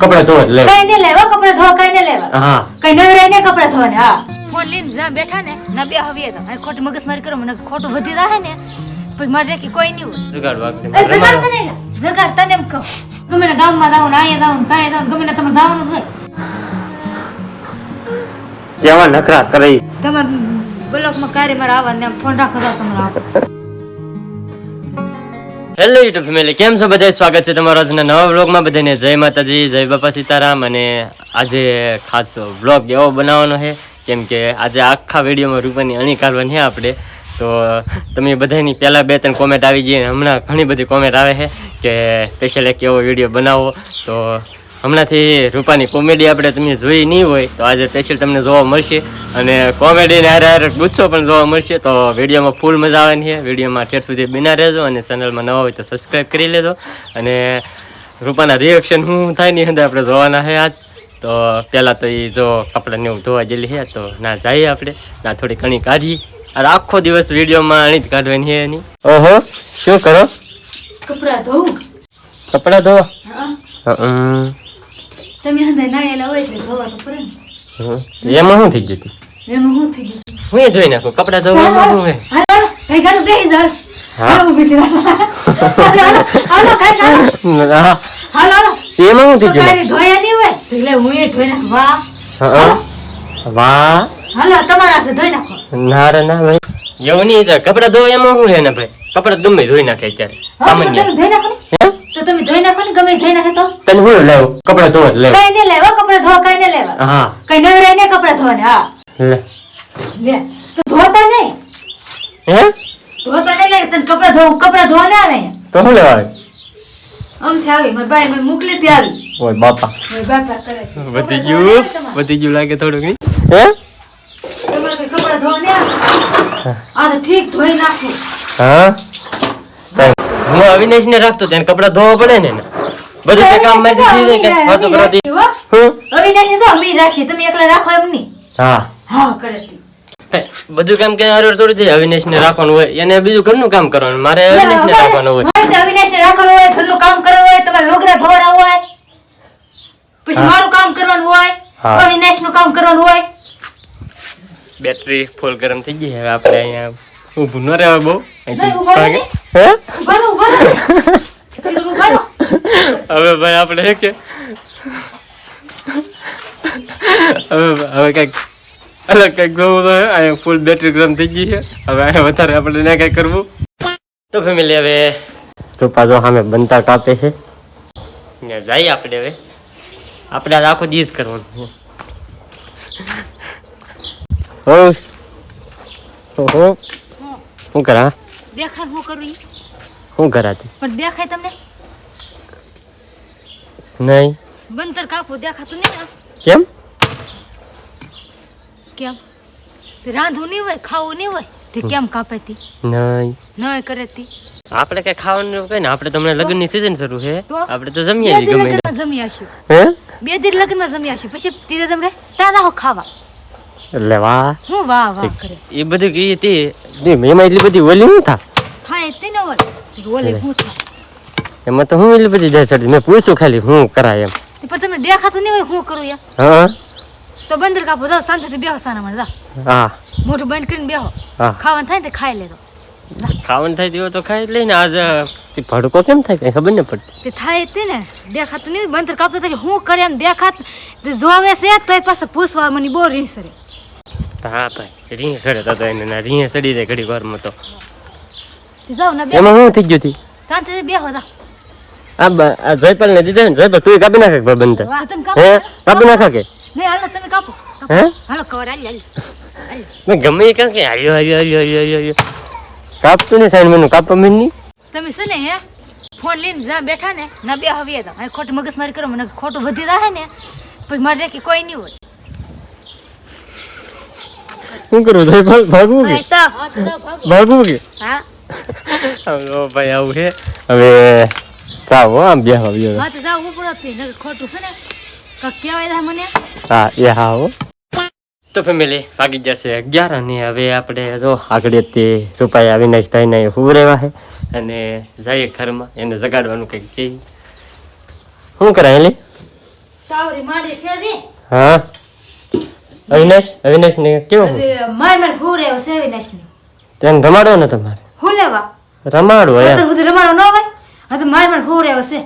કપડા ધોવા જ લેવા. કઈ ને લેવા કપડા ધોવા કઈ ને લેવા? હા. કઈ ને કપડા ધોવાને હા. ફોન લઈને જ્યાં બેઠા ને ના બે હવે તો. ખોટી મગજમારી કરો મને ખોટું વધી રહે ને પછી મારે કે કોઈ નહીં જગાડ વાગને એ જગાડ તને જગાડ તને એમ કહું. ગમે ને ગામમાં જાવ ને અહીંયા જાવ ને ત્યાં જાવ ગમે ને તમારે જવાનું જ હોય. કેવા નખરા કરે તમારે બ્લોકમાં કાર્ય મારે આવવા ને ફોન રાખો તમારે હેલો યુટ્યુબ ફેમિલી કેમ છો? બધા સ્વાગત છે તમારો આજના નવા વ્લોગમાં બધાને જય માતાજી, જય બાપા સીતારામ. અને આજે ખાસ વ્લોગ એવો બનાવવાનો છે, કેમ કે આજે આખા વિડીયોમાં રૂપાની અણી કાઢવાની છે આપણે. તો તમે બધાની પહેલાં બે ત્રણ કોમેન્ટ આવી જઈએ. હમણાં ઘણી બધી કોમેન્ટ આવે છે કે સ્પેશિયલ એક એવો વીડિયો બનાવો. તો હમણાંથી રૂપાની કોમેડી આપણે તમે જોઈ નહીં હોય તો આજે સ્પેશિયલ તમને જોવા મળશે. અને કોમેડીને હારે હારે ગુચ્છો પણ જોવા મળશે તો વિડીયોમાં ફૂલ મજા આવવાની છે. વિડીયોમાં ઠેર સુધી બિના રહેજો અને ચેનલમાં નવા હોય તો સબસ્ક્રાઈબ કરી લેજો. અને રૂપાના રિએક્શન શું થાયની અંદર આપણે જોવાના છે આજ. તો પહેલાં તો એ જો કપડાને એવું ધોવા ગયેલી છે તો ના જઈએ આપણે. ના થોડી ઘણી કાઢીએ અરે આખો દિવસ વિડીયોમાં અણી જ કાઢવાની છે એની. ઓહો શું કરો? કપડાં ધોવું કપડાં ધોવા? હા. તમે અંદર નાયેલા હોય એટલે ધોવા તો પડે ને. એમાં શું થઈ જતી એમાં શું થઈ ગયું? હું એ ધોઈ નાખું કપડા ધોવામાં શું હે. હાલો, હાલો, ગાડું બેસી જાઓ. હાલો, ઊભી થઈ હાલો, હાલો, હાલો, કઈ ગાડું. હા. હાલો, હાલો. એમાં શું તો થઈ ગયું ધોયા નહીં હોય? એટલે હું એ ધોઈ નાખું. વાહ. વાહ. હાલો, તમારા છે ધોઈ નાખો. ના રે ના ભાઈ. એવું નહીં થાય. ધોવા એમાં શું હે ને ભાઈ? કપડાં ગમે ધોઈ નાખે અત્યારે સામાન્ય. ધોઈ નાખો તો તમે ધોઈ નાખો ને ગમે ધોઈ નાખે તો? તને હું લેવું કપડાં ધોવા જ કઈ ને લેવા કપડા ધોવા કઈ ને લેવા. હા. કઈ નવરાય ને કપડા ધોવાને હા. લે. લે. તો ધોતા નહીં? હે? ધોતા નહીં લે તને કપડા ધોવું કપડા ધોવા ને આવે? તો હું લેવા આવે? આમથી આવી મારી ભાઈ મને મોકલી હતી આવી. ઓય બાપા. ઓય બાપા કરે. વધી ગયું ધોવા. વધી ગયું લાગે થોડું હે? તમારે કપડા ધોવા ને આ તો ઠીક ધોઈ નાખું. હા? હું. અવિનાશ ને રાખતો તેને કપડા ધોવા પડે ને બધું તે કામ મારી દીધી કે વાતો કરતી. હું. અવિનાશ તો અમે રાખી તમે એકલા રાખો એમ ની હા. હા કરતી. બધું કામ કે હરોર થોડી થઈ અવિનાશ ને રાખવાનું હોય એને બીજું ઘરનું કામ કરવાનું મારે અવિનાશ ને રાખવાનું હોય. મારે અવિનાશને રાખવાનું હોય ઘરનું કામ કરવાનું હોય તમારે લોગરા ધોવાના હોય પછી મારું કામ કરવાનું હોય હા. અવિનાશનું કામ કરવાનું હોય. બેટરી ફૂલ ગરમ થઈ ગઈ હવે આપણે અહીંયા ઊભું ન રહેવાય બહુ હવે ભાઈ આપણે હે કે? હવે હવે કંઈક અલગ કંઈક જોવું તો અહીંયા ફૂલ બેટરી ગરમ થઈ ગઈ છે. હવે અહીંયા વધારે આપણે ના કંઈક કરવું. તો ફેમિલી હવે તો પાછો સામે બનતા કાપે છે. ને જઈએ આપણે હવે. આપણે આ આખો દિવસ કરવાનું ઓહો. શું કરા? દેખાય હું કરું ઈ? શું કરાતી? પણ દેખાય તમને? નહીં. બંતર કાપો દેખાતું નહીં કેમ? કેમ? તે રાંધવું નહીં હોય ખાવું નહીં હોય તે કેમ કાપેતી? નહીં. ન કરેતી? આપણે કઈ ખાવાનું કઈ ને આપણે તમને લગ્નની સીઝન શરૂ છે? આપણે તો બે જમીએ ગમે જમી આશું હે? બે દી લગ્નમાં જમી આશું પછી તીરે તમને તારા હો ખાવા. એટલે વાહ. હું વાહ વાહ કરે એ બધું કહીએ તે તે એમાં એટલી બધી ઓલી હું થા? થાય તે ન વળે ઓલી હું થા? એમાં તો હું એટલી બધી જાય ચડી મેં પૂછ્યું ખાલી હું કરાય એમ. તે પણ તમને દેખાતું નહીં હોય હું કરું યાર. હા? તો બંદર કાપો જાઓ શાંતિથી બેહો સાના મને જાઓ. હા. મોઢું બંધ કરીને બેહો. હા. ખાવાનું થાય ને ખાઈ લેજો ખાવાનું થાય તેવો તો ખાઈ લઈને આજ તે ભડકો કેમ થાય? કઈ ખબર ન પડતી. તે થાય તે ને. દેખાતું નહીં બંદર કાપતો થાય હું કરે એમ દેખાત. તે જોવે છે તોય પાસે પૂછવા મને બહુ રીસ રે. હા ભાઈ રીહ સડે તો એને ના રીહ સડી જાય ઘડી વારમાં તો. તે ને એમાં શું થઈ ગયું હતી શાંતિથી બેહો જાઓ આ આ જયપાલ ને દીધા ને જયપાલ તું કાપી નાખે ભાઈ બંધ વાહ, તમે કાપો. હે? કાપી નાખા કે? નહીં હાલો તમે કાપો. કાપો. હે? હાલો કવર હાલી હાલી. હાલી. મેં ગમે એ કાંઈ હાર્યો હાર્યો હાર્યો હાર્યો હાર્યો હાર્યો કાપતું નહીં સાઈન મેનું કાપવા મેં નહીં? તમે શું ને હે? ફોન લઈને જ્યાં બેઠા ને ના બે હવે ખોટું ખોટી મગજમારી કરો મને ખોટું વધી રહે ને પછી મારે કે કોઈ નહીં હોય. શું કરું જયપાલ ભાગવું કે? ભાગવું કે? ભાઈ આવું છે. હવે ચાવો આમ બે આવ્યો હા તો જાવ ઉપર હતી ખોટું છે ને કાંઈક મને. હા એ હા હો. તો ફેમિલી વાગી જશે અગિયાર અને હવે આપણે જો આગળ તે રૂપાઈ અવિનાશભાઈને હું રહેવા છે. અને જઈએ ઘરમાં એને જગાડવાનું કંઈક કે શું કરાય એટલે હા? અવિનાશ? અવિનાશ ને કેવો માર માર ભૂરે રહ્યો છે વિનાશની તેને રમાડો ને તમારે. હું લેવા? રમાડો એમ. તો સુધી રમાડો ન હોય? હા તો માર માર ભૂરે એવો છે.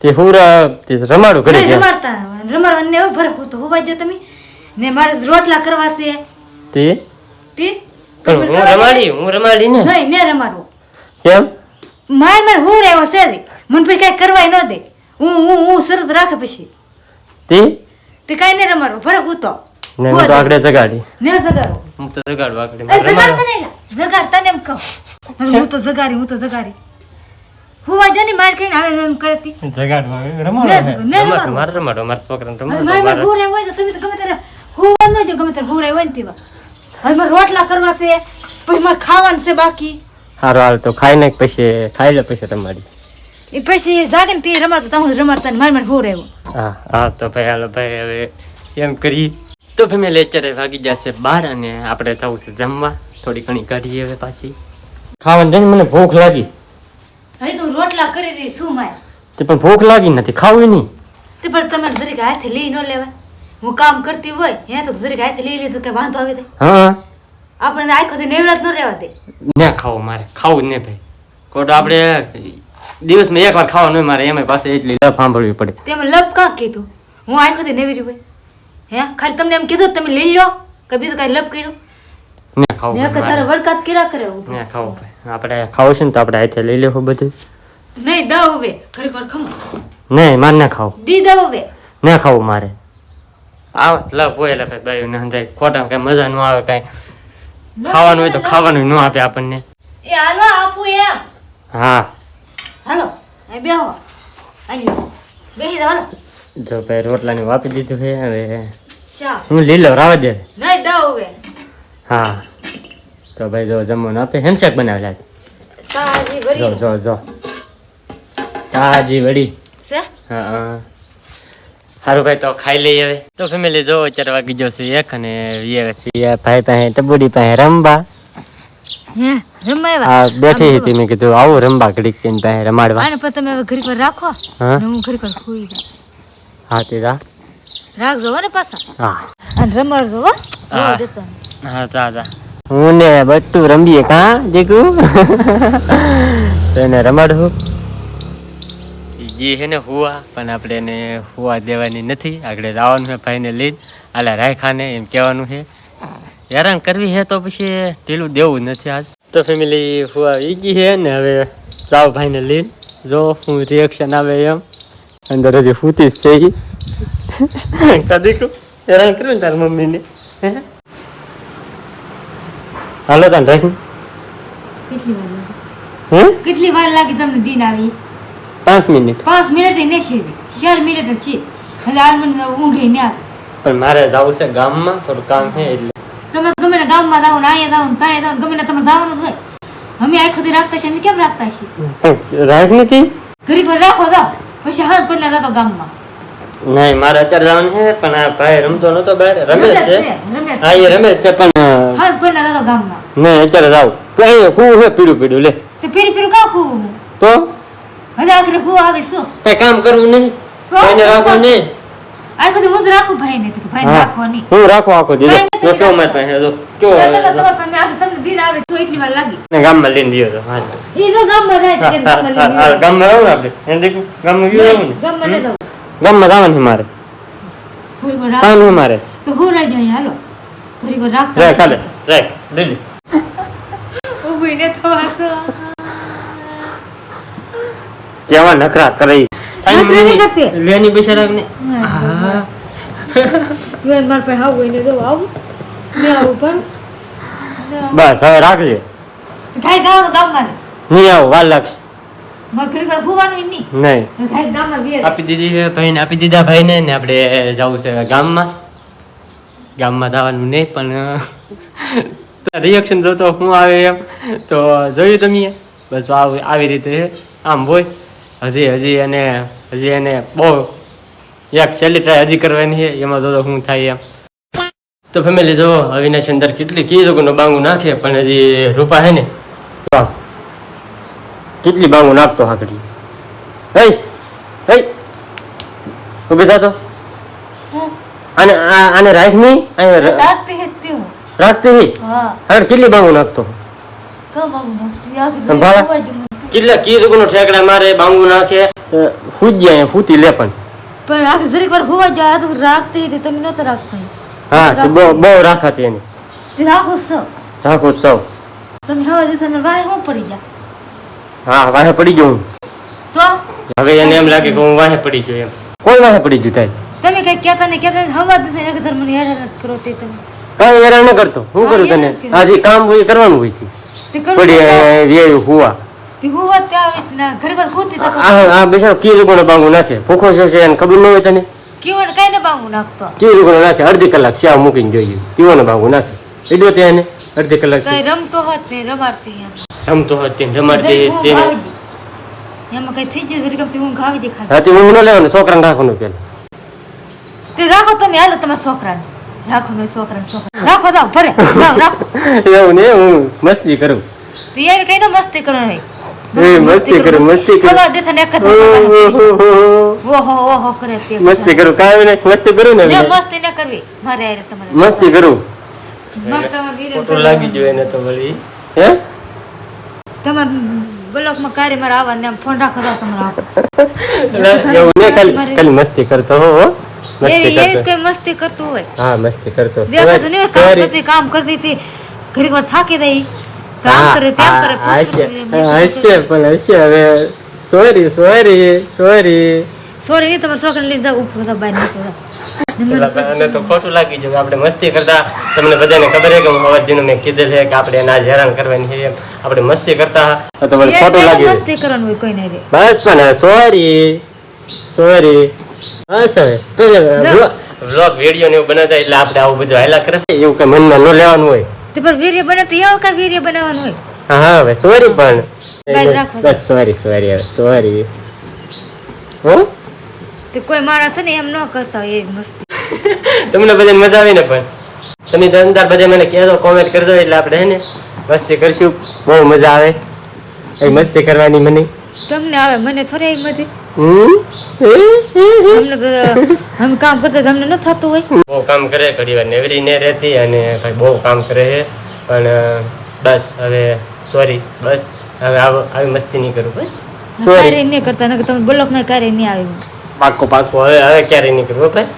તે હુરા તે રમાડું કરી ગયા રમાડતા રમાડવા ને ભર હું તો હોવા જો તમે. ને મારે રોટલા કરવા છે. તે? તે? પણ હું રમાડી? હું રમાડી ને? નહીં ને રમાડો. કેમ? માર માર હું રહ્યો છે મને પછી કઈ કરવાય ન દે. હું હું હું સરસ રાખે પછી. તે? તે કાંઈ નહીં રમાડો. ભરે હું તો. ને હું તો આગળ જગાડી. ને જગાડો. હું તો જગાડું આગળ. જગાડતા નહીં જગાડતા ને એમ કહું. હું તો જગારી હું તો જગારી હું વાંધો નહીં માર કરીને આવે એમ કરતી. જગાડવા ને ને રમાડો રમાડો. મારે રમાડો મારા છોકરાને રમાડો માર માર હું રહ્યો હોય તો તમે તો ગમે ત્યારે હું વાંધો જો ગમે ત્યારે હું રહ્યો હોય ને તેવા. હવે મારે રોટલા કરવા છે પછી મારે ખાવાનું છે બાકી. હારો હાલ તો ખાઈ નાખ પછી ખાઈ લે પછી રમાડી એ પછી જાગે ને તે રમાતો તો હું રમાડતા ને માર માર હું રહ્યો હા હા તો ભાઈ હાલો ભાઈ હવે એમ કરી તો ભાઈ મેં અત્યારે વાગી જશે બહાર અને આપણે જવું છે જમવા. થોડી ઘણી કાઢીએ હવે પાછી. ખાવાનું જોઈને મને ભૂખ લાગી. હવે તો રોટલા કરી રહી શું માય તે પણ ભૂખ લાગી નથી ખાવું નહીં. તે પણ તમારે જરીક હાથે લઈ ન લેવાય. હું કામ કરતી હોય હે તો જરીક હાથે લઈ લીધું કે વાંધો આવે દે હા. આપણે આખોથી નેવરાત ન રહેવા દે. ના ખાવું મારે ખાવું જ નહીં ભાઈ. કોટ આપણે દિવસમાં એક વાર ખાવાનું મારે એમાં પાસે એટલી લપ સાંભળવી પડે. તેમાં લપ કાં કીધું? હું આખોથી નેવરી હોય. હે? ખાલી તમને એમ કીધું તમે લઈ લો કે બીજું કાંઈ લપ કર્યું? ને ખાવ ને કે તારે. વરકાત કર્યા કરે ના ખાવું ભાઈ. આપણે ખાવું છે ને તો આપણે હાથે લઈ લેવું બધું. નહીં દા ઉવે. ઘરે ઘર ખમો. નહીં મારે ના ખાવું. દી દા ઉવે. ના ખાવું મારે. આવ લપ હોય એટલે ભાઈ ને અંદર ખોટા કઈ મજા ન આવે કઈ. ખાવાનું હોય તો ખાવાનું ન આપે આપણને. એ હાલો આપું એમ. હા. હાલો બેહો. અહીં બેહી. દો હાલો. જો ભાઈ રોટલાને વાપી દીધું છે હવે હું લીલો રાવા દે. નહીં દઉં હવે. હા. તો ભાઈ જો જમવાનું આપે હેન્ડશેક બનાવેલા. જો જો જો. તાજી વડી. હા હા. સારું ભાઈ તો ખાઈ લઈએ હવે. તો ફેમિલી જો ચાર વાગી જશે એક અને ભાઈ પાસે ટબુડી પાસે રમવા. બેઠી હતી મેં કીધું આવું રમવા ઘડીક રમાડવા. તમે હવે પર રાખો. હા? ઘડી પર ખોઈ હા તે રા રાખજો હો ને પાછા. હા. અને રમાડજો હો. હા. હા જા જા. હું ને બટ્ટુ રમીએ કા દેખું તો એને રમાડવું જે છે ને હુવા પણ આપણે એને હુવા દેવાની નથી. આગળ જવાનું છે ભાઈને લઈને. આલા રાયખાને એમ કહેવાનું છે હેરાન કરવી છે તો પછી ઢીલું દેવું જ નથી આજ. તો ફેમિલી હુવા ઈ ગઈ છે ને હવે જાઓ ભાઈને લઈને. જો હું રિએક્શન આવે એમ. અંદર હજી ફૂતી જ છે કદી હેરાન કર્યું ને તારી મમ્મીને? હાલો તાન રાખ કેટલી વાર લાગી? હે? કેટલી વાર લાગી તમને દિન આવી? પાંચ મિનિટ. પાંચ મિનિટ ને છે ચાર મિનિટ છે. એટલે આ મને ઊંઘે ને પણ મારે જવું છે ગામમાં થોડું કામ છે એટલે. તમે ગમે ને ગામમાં જાઓ ને અહીંયા જાઓ ને ત્યાં જાઓ ગમે ને તમે જવાનું જ હોય. અમે આખોથી રાખતા છીએ અમે કેમ રાખતા છીએ? પણ રાખ નથી. ઘરી રાખો જાઓ પછી હાથ કોઈને જતો ગામમાં. નહીં મારે અત્યારે જવાનું છે પણ આ ભાઈ રમતો નતો બહાર રમેશ છે. હા એ રમેશ છે પણ હાથ કોઈને જતો ગામમાં. નહીં અત્યારે જાવ કઈ હું છે પીડું પીડું લે. તો પીડું પીરું કા હું તો? હવે આખરે હું આવે શું? કઈ કામ કરવું નહીં. તો? કોઈને રાખવું નહીં. આખોથી હું જ રાખું ભાઈ ને ભાઈ હા. નહીં હું રાખો આખો દીધો તો કેવું મારી પાસે જો તો તમે જો. તમારા તમને દિન આવે શું એટલી વાર લાગી. ને ગામમાં લઈને દીધો તો હાલ. એ ગામમાં જાય કે ગામમાં લઈને હા, ગામમાં રહું આપણે? એને દેખું ગામમાં વ્યૂ રહું ગામમાં ને નહીં ગામમાં જવાનું છે મારે. ઘડી પર રાખ- કામ છે મારે? તો હું રાજો અહીંયા હાલો. ઘડી પર રાખતા રાખ. હાલે રાખ દિલ્હી ઊભી ને થવા તો કેવા નખરા કરે. લેની બિચારા ને હા. મારા પાસે આવું એને જો આવું. આવું બસ હવે રાખજે. ઘાય ખાવ તો ગામમાં. નહીં આવું વાર લાગશે. મારે પર ફૂવાનું નહીં? નહીં. ઘાય ગામમાં બેર. આપી દીધી ભાઈને આપી દીધા ભાઈને ને આપણે જવું છે ગામમાં. ગામમાં જવાનું નહીં પણ રિએક્શન જોતો હું આવે એમ. તો જોયું તમે? બસ આવ- આવી રીતે છે. આમ હોય. હજી હજી એને હજી એને બહુ એક છેલ્લી ટ્રાય હજી કરવાની છે. એમાં જોતો હું થાય એમ. તો ફેમિલી જો અવિનાશ અંદર કેટલી કીધું બાંગું નાખે પણ હજી રૂપા હે ને. કેટલી બાંગું નાખતો હાકડી હઈ હઈ. ઊભી થા તો. અને આને રાખ નહીં રાખતી હે તે હી? હા. કેટલી બાંગુ નાખતો? સંભાળે? કેટલા કીધું ઠેકડા મારે બાંગુ નાખે? ફૂજી અહીંયા ફૂતી લે પણ. પણ આખી જરીક વાર હોવા જાય તો રાખતી હતી તમે નતો રાખતા. હા તો બહુ બહુ રાખાતી એની. રાખો છો રાખું સૌ. તમે હવે દીધો ને વાય હું પડી જા? હા વાહે પડી ગયો હું. તો? હવે એને એમ લાગે કે હું વાહે પડી ગયો એમ. કોઈ વાહે પડી ગયું થાય? તમે કઈ કહેતા ને કહેતા ને હવા દીધો ને ધર્મ મને હેરાન કરો તે તમે. કઈ હેરાન ન કરતો. હું કરું તને? આજે કામ હોય કરવાનું હોયથી પડી રેયું હુવા. તે હોવા તે આવી રીતના ઘરે ઘર ખોતી આ આ બિચારો કીલ રૂગણો બાંગુ નાખે? ભૂખો છે એને ખબર ન હોય તને? કેવન કઈને બાંગુ નાખતો? કી રૂગણો નાખે અડધી કલાક શ્યામ મૂકીને જોઈએ? કેવો બાંગુ નાખે. એડો તે એને અડધી કલાક કઈ રમતો હોત તે રમાડતી એમ. રમતો હોત તેને રમાડતી જરીક ઊંઘ તેને. આવી જાય. એમાં કઈ થઈ ગયું જરીક આમ ઊંઘ આવી જાય ખાલી રાતે ઊંઘ ન લેવાનું છોકરાને રાખવાનું પેલા. તે રાખો તમે હાલો તમારા છોકરાને. રાખો ને છોકરાને છોકરા રાખો દાવ ભરે. રાખો. એવું ને હું મસ્તી કરું. તો એ કઈ ન મસ્તી કરો નહીં મસ્તી કરું, મસ્તી કરું. ખબર દે ને એક જ ઓહો ઓહો કરે તે મસ્તી કરું કાય ને મસ્તી કરું ને ને મસ્તી ન કરવી મારે આરે તમારે મસ્તી કરું ખોટું લાગી ગયું ને તો વળી હે તમાર બ્લોકમાં કાર્ય મારા આવા ને ફોન રાખો તો તમારા એવું ને ખાલી ખાલી મસ્તી કરતો હો હો. મસ્તી એવી એવી કઈ કરતો કોઈ મસ્તી કરતું હોય હા મસ્તી કરતો દેખાતું નહીં કામ. કરતી કામ કરતી હતી ઘડીક વાર થાકી ગઈ કામ કરે તેમ કરે હશે. કરે, હા, હશે પણ હશે. હવે સોરી સોરી સોરી. સોરી તમે છોકરાને લઈને જાઓ ઉપર બહાર નીકળો અને તો ખોટું લાગી જાય આપણે મસ્તી કરતા તમને બધાને ખબર છે કે હું અવાજ મેં કીધેલ છે કે આપણે એને હેરાન કરવાની છે આપણે મસ્તી કરતા. તો વળી ખોટું લાગી મસ્તી કરવાનું હોય કોઈ રે બસ પણ સોરી સોરી. બસ હવે. વ્લોગ વીડિયો ને એવું બનાવતા એટલે આપણે આવું બધું હાયલા કરે. એવું કઈ મનમાં ન લેવાનું હોય. તે પણ વીર્ય બને તો એવો કઈ વીર્ય બનાવવાનું હોય? હા હવે સોરી પણ. બસ સોરી સોરી હવે સોરી. હો? તો કોઈ માણસ છે ને એમ ન કરતા હોય એવી મસ્તી. તમને બધાને મજા આવી ને પણ. તમે અંદર બધા મને કહેજો કોમેન્ટ કરજો એટલે આપણે હે ને મસ્તી કરશું. બહુ મજા આવે. એ મસ્તી કરવાની મને? તમને આવે મને થોડી મજા? અમને તો અમે કામ કરતા અમને ન થતું હોય. બહુ કામ કરે ઘણી વાર. નેવરી ને રહેતી અને બહુ કામ કરે છે. પણ બસ હવે સોરી બસ. હવે આવી મસ્તી નહીં કરું બસ. સોરી કાર્ય નહીં કરતા નકર તમે બ્લોકમાં કાર્ય નહીં આવે પાક્કો પાક્કો. હવે હવે ક્યારે નહીં કરવું ભાઈ.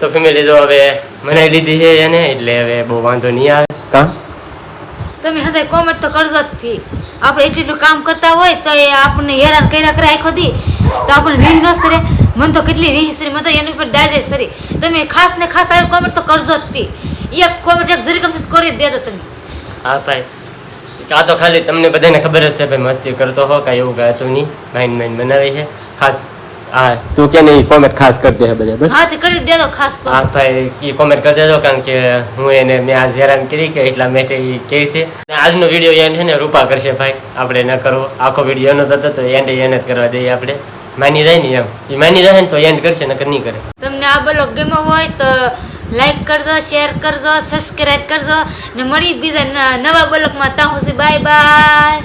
તો ફેમિલી જો હવે મનાઈ લીધી છે એને એટલે હવે બહુ વાંધો નહીં આવે. કા? તમે હદાય કોમેન્ટ તો કરજો જ થી. આપણે એટલું કામ કરતા હોય તો એ આપણને હેરાન કર્યા કરે આખો દી. તો આપણને રીહ ન સરે. મને તો કેટલી રીહ સરી, મને તો એની ઉપર દાજે સરી. તમે ખાસ ને ખાસ આવી કોમેન્ટ તો કરજો જ થી. એક કોમેન્ટ એક જરી કમથી કરી દેજો તમે. હા ભાઈ. આ તો ખાલી તમને બધાને ખબર છે ભાઈ, મસ્તી કરતો હો, કાંઈ એવું કહેતું નહીં. માઇન્ડ માઇન્ડ બનાવી છે. ખાસ હા તું કે નહીં કોમેન્ટ ખાસ કરી દે બધા બસ. હા તે કરી દેજો ખાસ હા comment. ભાઈ એ કોમેન્ટ કરી દેજો કારણ કે હું એને મેં આજ હેરાન કરી કે એટલા મેં એ કહે છે. આજનો વીડિયો એન્ડ છે ને રૂપા કરશે ભાઈ આપણે ન કરવો. આખો વીડિયો એનો થતો તો એન્ડ એને જ કરવા દઈએ આપણે. માની રહે ને એમ. એ માની રહે ને તો એન્ડ કરશે નકર નહીં કરે. તમને આ બ્લોગ ગમ્યો હોય તો લાઈક કરજો શેર કરજો સબસ્ક્રાઇબ કરજો ને મળી બીજા નવા બ્લોગમાં. ત્યાં સુધી બાય બાય